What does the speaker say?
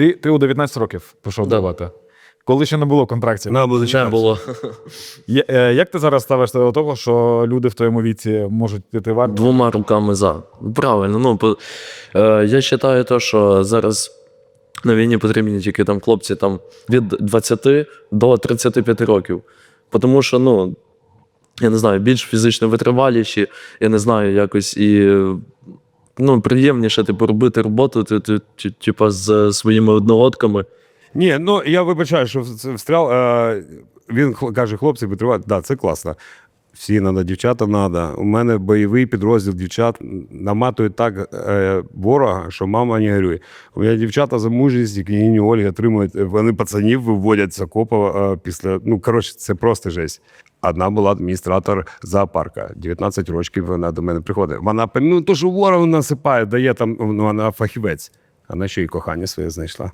Ти, ти у 19 років пішов Да. давати. Коли ще не було контрактів. На буде Не було. Е, Як ти зараз ставишся до того, що люди в твоєму віці можуть піти в армію? Двома руками за. Правильно. Ну, по, е, я вважаю, то, що зараз на війні потрібні тільки там хлопці там, від 20 до 35 років. Тому що, ну, я не знаю, більш фізично витриваліші, я не знаю, якось і ну, приємніше типу, робити роботу, ти, ти, ти, типу, з своїми одногодками. Ні, ну я вибачаю, що встрял. Е, він каже, хлопці, витривають. Да, це класно. Всі треба, дівчата треба. У мене бойовий підрозділ дівчат наматують так е, ворога, що мама не горює. У мене дівчата за мужність, і княгині Ольги отримують. Вони пацанів виводять з окопа е, після. Ну, коротше, це просто жесть. Одна була адміністратор зоопарка. 19 років вона до мене приходить. Вона ну то, що ворог насипає, дає там, ну, вона фахівець. Вона ще й кохання своє знайшла.